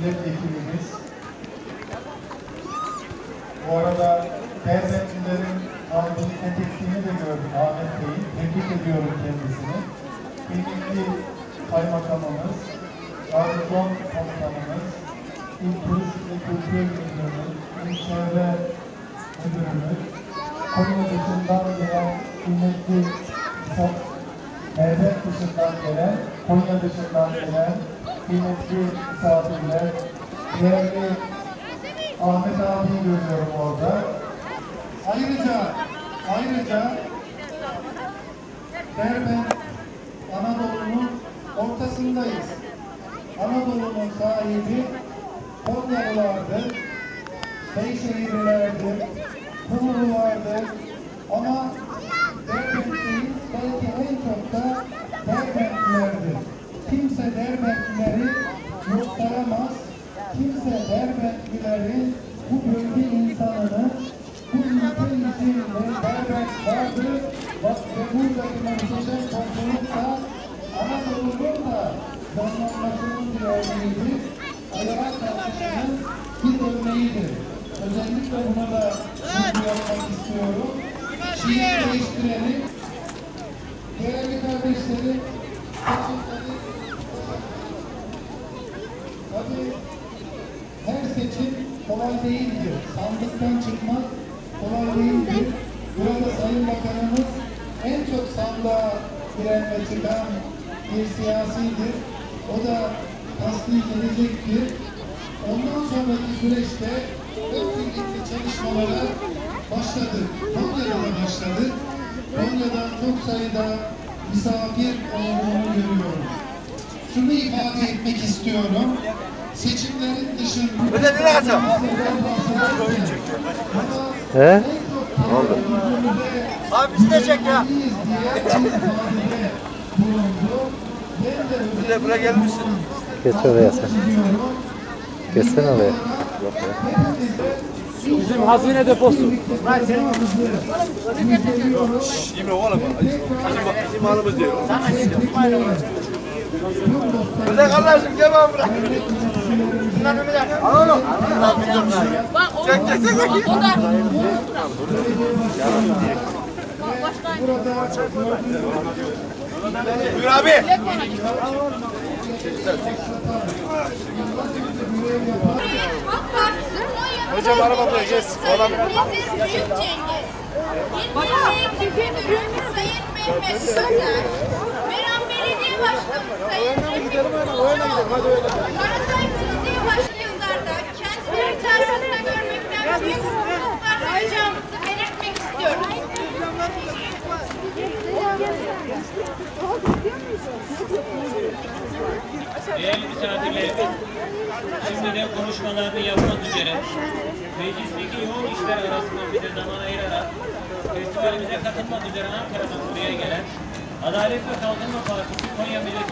milletvekilimiz. Bu arada Derbentlilerin aldığı etekliğini de gördüm Ahmet Bey'in. Tebrik ediyorum kendisini. Kıymetli kaymakamımız, garnizon komutanımız, İl Turizm ve Kültür Müdürümüz, İl Çevre Müdürümüz, Konya dışından gelen kıymetli Devlet dışından gelen, Konya dışından gelen kıymetli misafirler, değerli Ahmet abiyi görüyorum orada. Ayrıca, ayrıca Derbent Anadolu'nun ortasındayız. Anadolu'nun sahibi Konyalılardır, Beyşehirlilerdir, Kumrulardır ama Derbentliyiz belki en çok da Derbentlilerdir. Kimse Derbentlileri yoksaramaz, kimse Derbentlilerin bu bölge insanını bu ülke içinde Derbent vardır bak ve buradaki muhteşem topluluk da Anadolu'nun da canlanmasının bir örneğidir. Ayağa kalkışının bir örneğidir. Özellikle buna da vurgu yapmak istiyorum. Şiir değiştirelim. Değerli kardeşlerim, seçimleri Tabii her seçim kolay değildir. Sandıktan çıkmak kolay değildir. Burada Sayın Bakanımız en çok sandığa giren ve çıkan bir siyasidir. O da tasdik edecektir. Ondan sonraki süreçte hep birlikte çalışmalara başladık. Konya'da da başladık. Konya'dan çok sayıda misafir olduğunu görüyorum. Şunu ifade etmek istiyorum. Seçimlerin dışında... Öyle nereye kaçacağım? He? Abi bizi de çek ya. Buraya, buraya gelmişsin. Geç oraya sen. Geçsene oraya. Bizim hazine deposu. Yemin oğlum. Bizim, bizim malımız diyor. Öyle kardeşim gel ben bırak. Bunlar ne bilir? Al oğlum. Bak o, Çek çek çek. o da. Buyur abi. Hocam araba bırakacağız. Olan Bizim büyük Cengiz. İlk Müdürümüz Sayın Başkanı'nda kendileri tarafında görmekten büyük mutluluklar duyacağımızı belirtmek istiyorum. Değerli misafirler, şimdi de konuşmalarını yapmak üzere meclisteki yoğun işler arasında bize zaman ayırarak festivalimize katılmak üzere Ankara'dan buraya gelen Adalet ve Kalkınma Partisi Konya Milletvekili